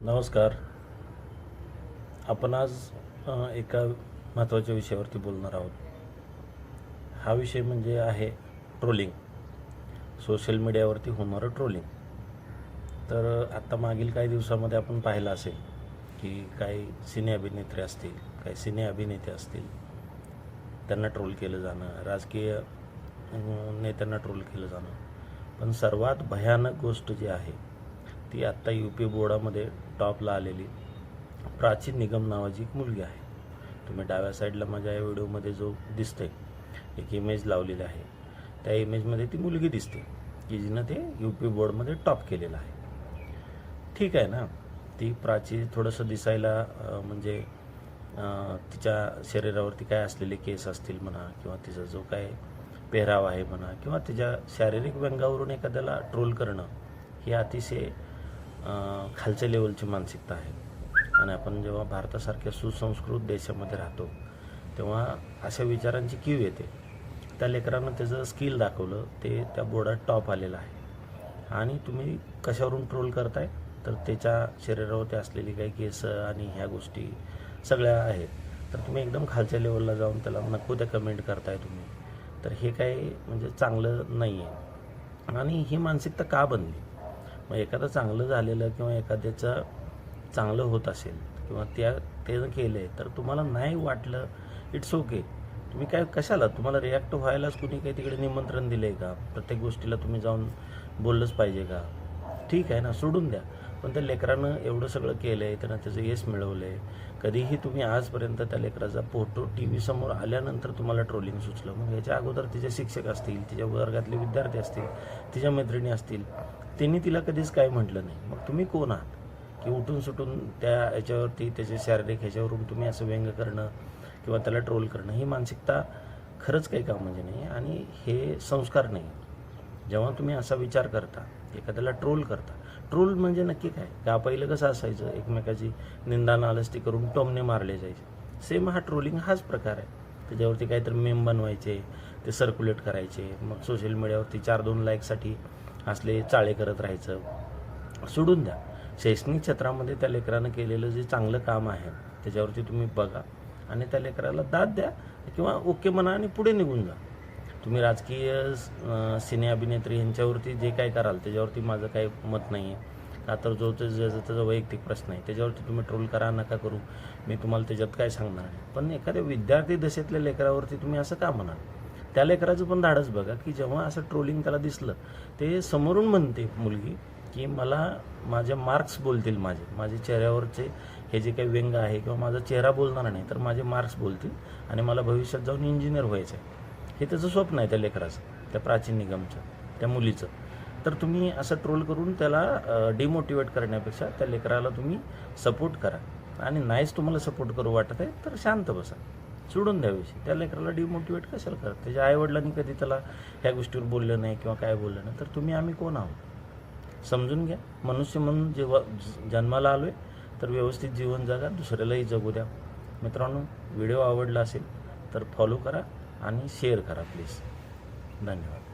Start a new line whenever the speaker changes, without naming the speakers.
नमस्कार. आपण आज एका महत्त्वाच्या विषयावरती बोलणार आहोत. हा विषय म्हणजे आहे ट्रोलिंग. सोशल मीडियावरती होणारं ट्रोलिंग. तर आत्ता मागील काही दिवसामध्ये आपण पाहिलं असेल की काही सिने अभिनेत्री असतील काही सिने अभिनेते असतील त्यांना ट्रोल केलं जाणं राजकीय नेत्यांना ट्रोल केलं जाणं. पण सर्वात भयानक गोष्ट जी आहे ती आत्ता यू पी बोर्डामध्ये टॉपला आलेली. प्राचीन निगम नावाची एक मुलगी आहे. तुम्ही डाव्या साईडला माझ्या या व्हिडिओमध्ये जो दिसते एक इमेज लावलेली आहे. त्या इमेजमध्ये ती मुलगी दिसते की जिनं ते यू पी बोर्डमध्ये टॉप केलेलं आहे. ठीक आहे ना? ती प्राची थोडंसं दिसायला म्हणजे तिच्या शरीरावरती काय असलेले केस असतील म्हणा किंवा तिचा जो काय पेहराव आहे म्हणा किंवा तिच्या शारीरिक व्यंगावरून एखाद्याला ट्रोल करणं ही अतिशय खालच्या लेवलची मानसिकता आहे. आणि आपण जेव्हा भारतासारख्या सुसंस्कृत देशामध्ये राहतो तेव्हा अशा विचारांची कीव येते. त्या लेकरानं त्याचं स्किल दाखवलं ते त्या बोर्डात टॉप आलेलं आहे. आणि तुम्ही कशावरून ट्रोल करताय? तर त्याच्या शरीरावरती असलेली काही केस आणि ह्या गोष्टी सगळ्या आहेत. तर तुम्ही एकदम खालच्या लेवलला जाऊन त्याला नको त्या कमेंट करताय तुम्ही. तर हे काही म्हणजे चांगलं नाही आहे आणि ही मानसिकता का बनली? मग एखादं चांगलं झालेलं किंवा एखाद्याचं चांगलं होत असेल किंवा त्या ते जर केले तर तुम्हाला नाही वाटलं इट्स ओके तुम्ही काय कशाला? तुम्हाला रिॲक्ट व्हायलाच कुणी काही तिकडे निमंत्रण दिलं आहे का? प्रत्येक गोष्टीला तुम्ही जाऊन बोललंच पाहिजे का? ठीक आहे ना सोडून द्या. पण त्या लेकरानं एवढं सगळं केलं आहे त्यानं त्याचं यश मिळवलं आहे कधीही तुम्ही आजपर्यंत त्या लेकराचा फोटो टी व्ही समोर आल्यानंतर तुम्हाला ट्रोलिंग सुचलं. मग याच्या अगोदर तिचे शिक्षक असतील तिच्या वर्गातले विद्यार्थी असतील तिच्या मैत्रिणी असतील त्यांनी तिला कधीच काय म्हटलं नाही. मग तुम्ही कोण आहात? की उठून सुटून त्या याच्यावरती त्याचे शारीरिक ह्याच्यावरून तुम्ही असं व्यंग करणं किंवा त्याला ट्रोल करणं ही मानसिकता खरंच काही काम म्हणजे नाही. आणि हे संस्कार नाही. जेव्हा तुम्ही असा विचार करता एखाद्याला ट्रोल करता ट्रोल म्हणजे नक्की काय? का पहिलं कसं असायचं? एकमेकाची निंदा नालस्ती करून टॉमने मारले जायचे. सेम हा ट्रोलिंग हाच प्रकार आहे. त्याच्यावरती काहीतरी मेम बनवायचे ते सर्क्युलेट करायचे. मग सोशल मीडियावरती चार दोन लाईकसाठी असले चाळे करत राहायचं. सोडून द्या. शैक्षणिक क्षेत्रामध्ये त्या लेकरानं केलेलं जे चांगलं काम आहे त्याच्यावरती तुम्ही बघा आणि त्या लेकराला दाद द्या किंवा ओके म्हणा आणि पुढे निघून जा. तुम्ही राजकीय सिने अभिनेत्री यांच्यावरती जे काय कराल त्याच्यावरती माझं काही मत नाही आहे का तर जो ते ज्याचा त्याचा वैयक्तिक प्रश्न आहे त्याच्यावरती तुम्ही ट्रोल करा नका करू. मी तुम्हाला त्याच्यात काय सांगणार आहे? पण एखाद्या विद्यार्थी दशेतल्या लेकरावरती तुम्ही असं का म्हणाल? त्या लेकराचं पण धाडस बघा की जेव्हा असं ट्रोलिंग त्याला दिसलं ते समोरून म्हणते मुलगी की मला माझे मार्क्स बोलतील माझे. माझे चेहऱ्यावरचे हे जे काही व्यंग आहे किंवा माझा चेहरा बोलणार नाही तर माझे मार्क्स बोलतील आणि मला भविष्यात जाऊन इंजिनियर व्हायचं आहे हे त्याचं स्वप्न आहे त्या लेकराचं त्या प्राचीन निगमचं त्या मुलीचं. तर तुम्ही असं ट्रोल करून त्याला डिमोटिवेट करण्यापेक्षा त्या लेकराला तुम्ही सपोर्ट करा. आणि नाहीच तुम्हाला सपोर्ट करू वाटत आहे तर शांत बसा. सोडून द्याविषयी त्या लेकराला डिमोटिवेट कशाला करा त्याच्या आईवडिलांनी कधी त्याला ह्या गोष्टीवर बोललं नाही किंवा काय बोललं नाही? तर तुम्ही आम्ही कोण आहोत? समजून घ्या. मनुष्य म्हणून जेव्हा ज- जन्माला आलो आहे तर व्यवस्थित जीवन जगा. दुसऱ्यालाही जगू द्या. मित्रांनो व्हिडिओ आवडला असेल तर फॉलो करा. आणि शेअर करा प्लीज धन्यवाद.